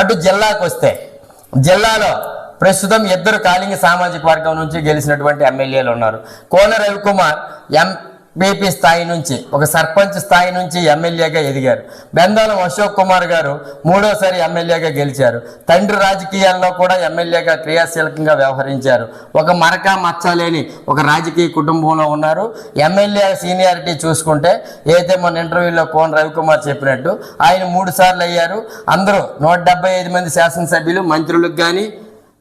అటు జిల్లాకు వస్తే జిల్లాలో ప్రస్తుతం ఇద్దరు కాళింగ సామాజిక వర్గం నుంచి గెలిచినటువంటి ఎమ్మెల్యేలు ఉన్నారు. కోన రవికుమార్ బీపీ స్థాయి నుంచి ఒక సర్పంచ్ స్థాయి నుంచి ఎమ్మెల్యేగా ఎదిగారు. బెందాలం అశోక్ కుమార్ గారు మూడోసారి ఎమ్మెల్యేగా గెలిచారు. తండ్రి రాజకీయాల్లో కూడా ఎమ్మెల్యేగా క్రియాశీలకంగా వ్యవహరించారు. ఒక మరక మచ్చ లేని ఒక రాజకీయ కుటుంబంలో ఉన్నారు. ఎమ్మెల్యే సీనియారిటీ చూసుకుంటే ఏదైతే మన ఇంటర్వ్యూలో కోన రవికుమార్ చెప్పినట్టు ఆయన మూడు సార్లు అయ్యారు. అందరూ నూట ఐదు మంది శాసనసభ్యులు మంత్రులకు కానీ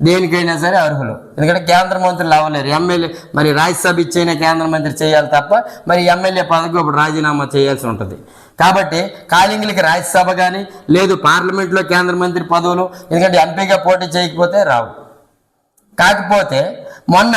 దేనికైనా సరే అర్హులు. ఎందుకంటే కేంద్ర మంత్రులు అవ్వలేరు ఎమ్మెల్యే మరి రాజ్యసభ ఇచ్చైనా కేంద్ర మంత్రి చేయాలి తప్ప మరి ఎమ్మెల్యే పదవికి ఇప్పుడు రాజీనామా చేయాల్సి ఉంటుంది. కాబట్టి కాళింగులకి రాజ్యసభ కానీ లేదు పార్లమెంట్లో కేంద్ర మంత్రి పదవులు ఎందుకంటే ఎంపీగా పోటీ చేయకపోతే రావు. కాకపోతే మొన్న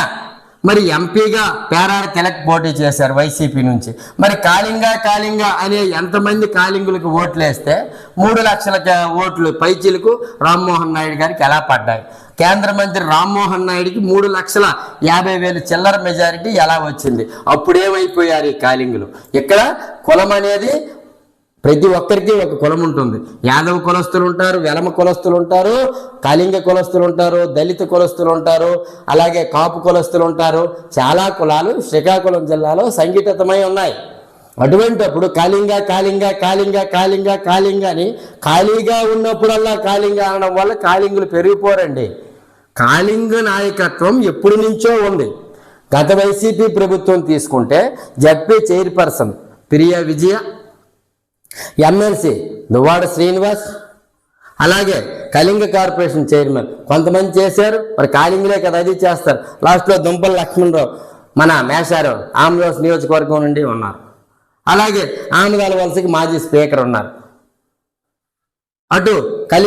మరి ఎంపీగా పేరాడ తిలక్ పోటీ చేశారు వైసీపీ నుంచి. మరి కాళింగా కాళింగా అనే ఎంతమంది కాళింగులకు ఓట్లు వేస్తే మూడు లక్షల ఓట్లు పైచీలకు రామ్మోహన్ నాయుడు గారికి ఎలా పడ్డాయి? కేంద్ర మంత్రి రామ్మోహన్ నాయుడికి మూడు లక్షల యాభై వేలు చిల్లర మెజారిటీ ఎలా వచ్చింది? అప్పుడేమైపోయారు ఈ కాలింగులు? ఇక్కడ కులం అనేది ప్రతి ఒక్కరికి ఒక కులం ఉంటుంది. యాదవ కులస్తులు ఉంటారు వెలమ కులస్తులు ఉంటారు కళింగ కులస్తులు ఉంటారు దళిత కులస్తులు ఉంటారు అలాగే కాపు కులస్తులు ఉంటారు. చాలా కులాలు శ్రీకాకుళం జిల్లాలో సంఘటితమై ఉన్నాయి. అటువంటప్పుడు కాళింగ కాళింగ కాళింగ కాళింగ కాళింగ అని ఖాళీగా ఉన్నప్పుడల్లా కాళింగ అనడం వల్ల కాళింగులు పెరిగిపోరండి. కాళింగ నాయకత్వం ఎప్పటి నుంచో ఉంది. గత వైసీపీ ప్రభుత్వం తీసుకుంటే ZP chairperson Priya Vijaya MLC Duvvada Srinivas అలాగే కళింగ కార్పొరేషన్ చైర్మన్ కొంతమంది చేశారు. మరి కాళింగలే కదా అది చేస్తారు. లాస్ట్లో దుంపల లక్ష్మణరావు మన మేషారు ఆంధ్రప్రదేశ్ నియోజకవర్గం నుండి ఉన్నారు. అలాగే ఆమదాల వలసకి మాజీ స్పీకర్ ఉన్నారు. అటు కలి